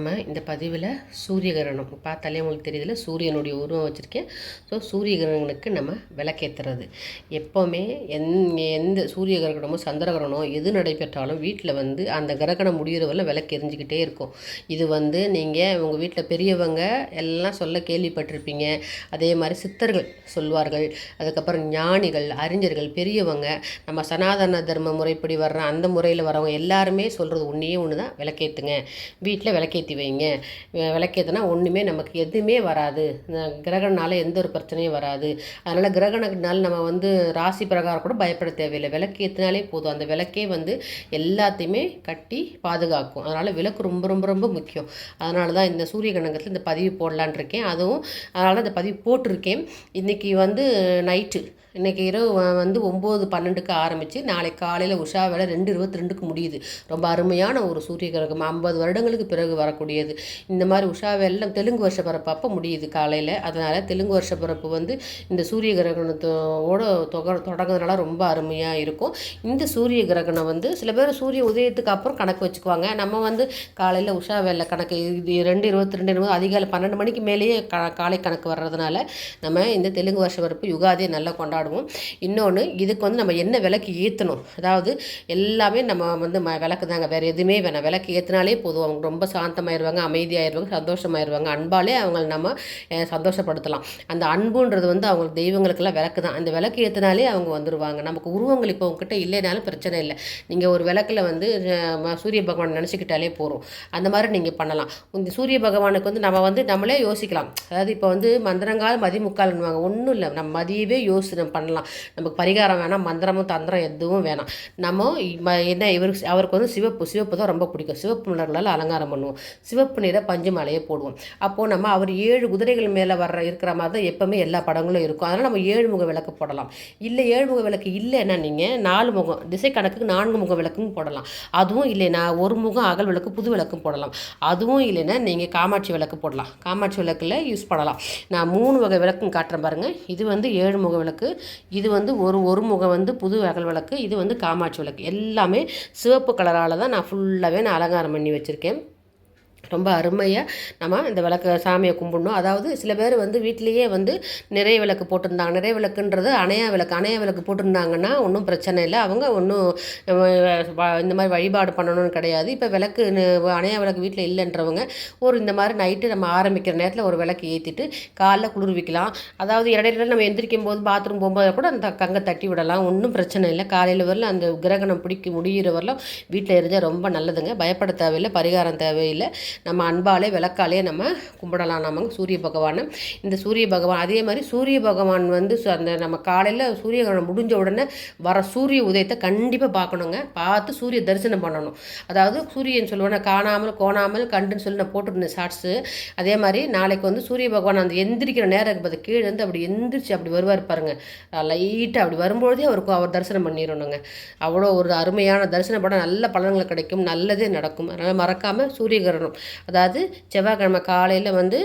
நம்ம இந்த பதிவில் சூரிய கிரகணம் பார்த்தாலே உங்களுக்கு தெரியுதுல சூரியனுடைய உருவம் வச்சுருக்கேன். ஸோ சூரிய கிரகணனுக்கு நம்ம விளக்கேற்றுறது எப்போவுமே எந் எந்த சூரிய கிரகணமோ சந்திர கிரகணமோ எது நடைபெற்றாலும் வீட்டில் வந்து அந்த கிரகணம் முடிகிற வரல விளக்கு எரிஞ்சிக்கிட்டே இருக்கும். இது வந்து நீங்கள் உங்கள் வீட்டில் பெரியவங்க எல்லாம் சொல்ல கேள்விப்பட்டிருப்பீங்க. அதே மாதிரி சித்தர்கள் சொல்வார்கள். அதுக்கப்புறம் ஞானிகள் அறிஞர்கள் பெரியவங்க நம்ம சனாதன தர்ம முறைப்படி வர்ற அந்த முறையில் வரவங்க எல்லாருமே சொல்கிறது ஒன்றே ஒன்று தான் விளக்கேற்றுங்க வீட்டில் விளக்கேற்றி வைங்க வைங்க விளக்கேத்துனா ஒன்றுமே நமக்கு எதுவுமே வராது. இந்த கிரகணனால எந்த ஒரு பிரச்சனையும் வராது. அதனால் கிரகணத்தினால நம்ம வந்து ராசி பிரகாரம் கூட பயப்பட தேவையில்லை. விளக்கு ஏற்றினாலே போதும். அந்த விளக்கே வந்து எல்லாத்தையுமே கட்டி பாதுகாக்கும். அதனால் விளக்கு ரொம்ப ரொம்ப ரொம்ப முக்கியம். அதனால தான் இந்த சூரிய கணக்கத்தில் இந்த பதிவு போடலான் இருக்கேன் அதுவும் அதனால் இந்த பதிவு போட்டிருக்கேன். இன்றைக்கி வந்து நைட்டு இன்றைக்கி இரவு வந்து ஒம்பது பன்னெண்டுக்கு ஆரம்பித்து நாளைக்கு காலையில் உஷா வேலை ரெண்டு இருபத்தி ரெண்டுக்கு முடியுது. ரொம்ப அருமையான ஒரு சூரிய கிரகம் ஐம்பது வருடங்களுக்கு பிறகு வரக்கூடியது. இந்த மாதிரி உஷா வேலை தெலுங்கு வருஷ பிறப்பு அப்போ முடியுது காலையில். அதனால் தெலுங்கு வருஷ பிறப்பு வந்து இந்த சூரிய கிரகணத்தோட தொக தொடங்குறதுனால ரொம்ப அருமையாக இருக்கும். இந்த சூரிய கிரகணம் வந்து சில பேர் சூரிய உதயத்துக்கு அப்புறம் கணக்கு வச்சுக்குவாங்க. நம்ம வந்து காலையில் உஷா வேலை கணக்கு இது ரெண்டு இருபத்தி ரெண்டு இருபது அதிகாலை பன்னெண்டு மணிக்கு மேலேயே க காலை கணக்கு வர்றதுனால நம்ம இந்த தெலுங்கு வருஷ பிறப்பு யுகாதியை நல்லா கொண்டாடுவோம். இன்னொன்று இதுக்கு வந்து நம்ம என்ன விளக்கு ஏற்றணும் அதாவது எல்லாமே நம்ம வந்து ம விளக்கு தாங்க வேறு எதுவுமே வேணாம். விளக்கு ஏற்றினாலே போதும். அவங்க ரொம்ப சாந்தமாயிருவாங்க அமைதியாயிருவாங்க சந்தோஷமாயிருவாங்க. அன்பாலே அவங்கள நம்ம சந்தோஷப்படுத்தலாம். அந்த அன்புன்றது வந்து அவங்களுக்கு தெய்வங்களுக்கெல்லாம் விளக்கு தான் அந்த விளக்கு ஏற்றினாலே அவங்க வந்துடுவாங்க நமக்கு உருவங்கள் இப்போ உங்ககிட்ட இல்லைனாலும் பிரச்சனை இல்லை. நீங்கள் ஒரு விளக்கில் வந்து சூரிய பகவான் நினச்சிக்கிட்டாலே போதும். அந்த மாதிரி நீங்கள் பண்ணலாம். இந்த சூரிய பகவானுக்கு வந்து நம்ம வந்து நம்மளே யோசிக்கலாம். அதாவது இப்போ வந்து மந்திரங்கால் மதிமுக்கால்னுவாங்க ஒன்றும் இல்லை. நம்ம மதியவே பரிகாரம் பண்ணலாம். நமக்கு பரிகாரம் வேணாம் மந்திரமும் தந்திரம் எதுவும் வேணாம். நம்ம என்ன இவருக்கு அவருக்கு வந்து சிவப்பு சிவப்பு தான் ரொம்ப பிடிக்கும். சிவப்பு மலர்களால் அலங்காரம் பண்ணுவோம். சிவப்பு நிற பஞ்சு மலையை போடுவோம். அப்போது நம்ம அவர் ஏழு குதிரைகள் மேலே வர்ற இருக்கிற மாதிரி தான் எப்போவுமே எல்லா படங்களும் இருக்கும். அதனால் நம்ம ஏழு முக விளக்கு போடலாம். இல்லை ஏழு முக விளக்கு இல்லைன்னா நீங்கள் நாலு முகம் திசை கணக்குக்கு நான்கு முக விளக்கும் போடலாம். அதுவும் இல்லைன்னா ஒரு முகம் அகல் விளக்கு புது விளக்கும் போடலாம். அதுவும் இல்லைன்னா நீங்கள் காமாட்சி விளக்கு போடலாம். காமாட்சி விளக்கில் யூஸ் பண்ணலாம். நான் மூணு வகை விளக்கும் காட்டுறேன் பாருங்கள் இது வந்து ஏழு முக விளக்கு இது வந்து ஒரு ஒரு முகம் வந்து புது அகல் விளக்கு இது வந்து காமாட்சி விளக்கு. எல்லாமே சிவப்பு கலரால் தான் நான் ஃபுல்லாகவே நான் அலங்காரம் பண்ணி வச்சுருக்கேன். ரொம்ப அருமையாக நம்ம இந்த விளக்கு சாமியை கும்பிடணும். அதாவது சில பேர் வந்து வீட்டிலேயே வந்து நிறைய விளக்கு போட்டிருந்தாங்க. நிறைய விளக்குன்றது அணையா விளக்கு. அணையா விளக்கு போட்டிருந்தாங்கன்னா ஒன்றும் பிரச்சனை இல்லை. அவங்க ஒன்றும் இந்த மாதிரி வழிபாடு பண்ணணும்னு கிடையாது. இப்போ விளக்கு அணையா விளக்கு வீட்டில் இல்லைன்றவங்க ஒரு இந்த மாதிரி நைட்டு நம்ம ஆரம்பிக்கிற நேரத்தில் ஒரு விளக்கு ஏற்றிட்டு காலைல குளிர்விக்கலாம். அதாவது இடையில நம்ம எந்திரிக்கும் போது பாத்ரூம் போகும்போது கூட அந்த கங்கை தட்டி விடலாம். ஒன்றும் பிரச்சனை இல்லை. காலையில் வரல அந்த கிரகணம் பிடிக்க முடிகிற வரலாம் வீட்டில் எரிஞ்சால் ரொம்ப நல்லதுங்க. பயப்பட தேவையில்லை. பரிகாரம் தேவையில்லை. நம்ம அன்பாலே விளக்காலே நம்ம கும்பிடலாம் நம்ம சூரிய பகவானை. இந்த சூரிய பகவான் அதே மாதிரி சூரிய பகவான் வந்து சு- அந்த நம்ம காலையில் சூரியகிரகணம் முடிஞ்ச உடனே வர சூரிய உதயத்தை கண்டிப்பாக பார்க்கணுங்க. பார்த்து சூரிய தரிசனம் பண்ணணும். அதாவது சூரியன் சொல்லுவேன் காணாமல் கோணாமல் கண்டுன்னு சொல்லி நான் போட்டுருந்தேன் ஷார்ட்ஸு அதே மாதிரி நாளைக்கு வந்து சூரிய பகவான் அந்த எந்திரிக்கிற நேரம் இருக்குது பார்த்து கீழே இருந்து அப்படி எந்திரிச்சு அப்படி வருவார் பாருங்க. லைட்டாக அப்படி வரும்பொழுதே அவருக்கு அவர் தரிசனம் பண்ணிடணுங்க. அவ்வளோ ஒரு அருமையான தரிசனம் படம் நல்ல பலன்கள் கிடைக்கும் நல்லதே நடக்கும். அதனால் மறக்காமல் சூரியகிரகணம் அதாவது செவ்வாய்க்கிழமை காலையில் வந்து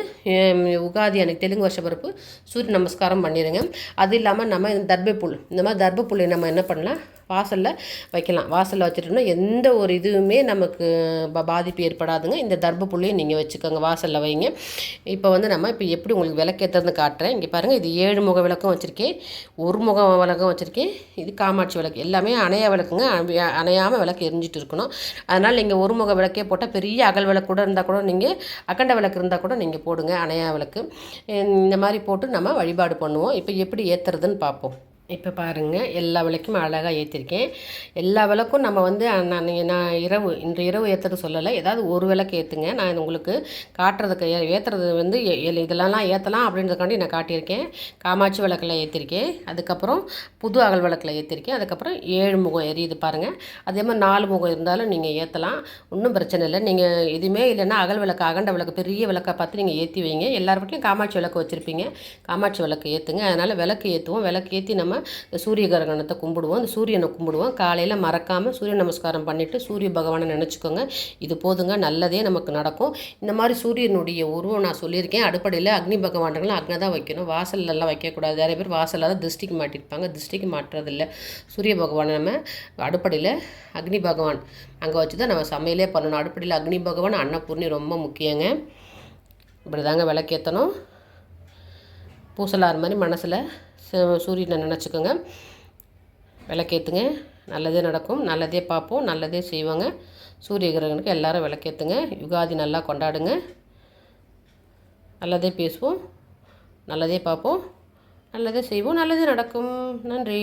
உகாதி அன்னைக்கு தெலுங்கு வருஷ பிறப்பு சூரிய நமஸ்காரம் பண்ணிடுங்க அது இல்லாமல் நம்ம இந்த தர்பப்புல் இந்த மாதிரி தர்பப்புல்லை நம்ம என்ன பண்ணலாம்? வாசலில் வைக்கலாம். வாசலில் வச்சுட்டோம்னா எந்த ஒரு இதுவுமே நமக்கு ப- பாதிப்பு ஏற்படாதுங்க. இந்த தர்பப்புள்ளையும் நீங்கள் வச்சுக்கோங்க. வாசலில் வைங்க. இப்போ வந்து நம்ம இப்போ எப்படி உங்களுக்கு விளக்கேற்றுறது காட்டுறேன். இங்கே பாருங்கள் இது ஏழு முக விளக்கும் வச்சுருக்கேன். ஒரு முக விளக்கும் வச்சுருக்கேன். இது காமாட்சி விளக்கு. எல்லாமே அணையா விளக்குங்க. அணையாமல் விளக்கு எரிஞ்சிட்டு இருக்கணும். அதனால் நீங்கள் ஒரு முக விளக்கே போட்டால் பெரிய அகல் விளக்கு கூட இருந்தால் கூட நீங்கள் அகண்ட விளக்கு இருந்தால் கூட நீங்கள் போடுங்க. அணையா விளக்கு. இந்த மாதிரி போட்டு நம்ம வழிபாடு பண்ணுவோம். இப்போ எப்படி ஏற்றுறதுன்னு பார்ப்போம் இப்போ பாருங்கள் எல்லா விளக்கும் அழகாக ஏற்றிருக்கேன் எல்லா விளக்கும் நம்ம வந்து நான் நான் இரவு இன்று இரவு ஏற்றுறது சொல்லலை. ஏதாவது ஒரு விளக்கு ஏற்றுங்க நான் உங்களுக்கு காட்டுறதுக்கு ஏ- ஏற்றுறது வந்து இதெல்லாம் ஏற்றலாம் அப்படின்றதுக்காண்டி நான் காட்டியிருக்கேன். காமாட்சி விளக்கில் ஏற்றிருக்கேன் அதுக்கப்புறம் புது அகல் விளக்கில் ஏற்றிருக்கேன் அதுக்கப்புறம் ஏழு முகம் எரியுது பாருங்கள் அதே மாதிரி நாலு முகம் இருந்தாலும் நீங்கள் ஏற்றலாம் ஒன்றும் பிரச்சனை இல்லை. நீங்கள் எதுவுமே இல்லைன்னா அகல் விளக்கு அகண்ட விளக்கு பெரிய விளக்கை பார்த்து நீங்கள் ஏற்றி வைங்க. எல்லார் வீட்லையும் காமாட்சி விளக்கு வச்சுருப்பீங்க. காமாட்சி விளக்கு ஏற்றுங்க அதனால் விளக்கு ஏற்றுவோம் விளக்கு ஏற்றி நம்ம நம்ம இந்த சூரிய கிரகணத்தை கும்பிடுவோம் அந்த சூரியனை கும்பிடுவோம் காலையில் மறக்காமல் சூரிய நமஸ்காரம் பண்ணிவிட்டு சூரிய பகவானை நினச்சிக்கோங்க. இது போதுங்க நல்லதே நமக்கு நடக்கும். இந்த மாதிரி சூரியனுடைய உருவம் நான் சொல்லியிருக்கேன். அடுப்படையில் அக்னி பகவான்களும் அக்னை தான் வைக்கணும். வாசல்லாம் வைக்கக்கூடாது. நிறைய பேர் வாசலில் தான் திருஷ்டிக்கு மாட்டிருப்பாங்க திருஷ்டிக்கு மாட்டுறதில்ல சூரிய பகவானை நம்ம அடுப்படையில் அக்னி பகவான் அங்கே வச்சு தான் நம்ம சமையலே பண்ணணும். அடுப்படையில் அக்னி பகவான் அன்னபூர்ணி ரொம்ப முக்கியங்க. இப்படி தாங்க விளக்கேற்றணும் பூசலார் மாதிரி மனசில் சூரியனை நினச்சிக்கோங்க. விளக்கேற்றுங்க நல்லதே நடக்கும். நல்லதே பார்ப்போம். நல்லதே செய்வோங்க. சூரிய கிரகனுக்கு எல்லாரும் விளக்கேற்றுங்க யுகாதி நல்லா கொண்டாடுங்க. நல்லதே பேசுவோம். நல்லதே பார்ப்போம். நல்லதே செய்வோம். நல்லதே நடக்கும். நன்றி.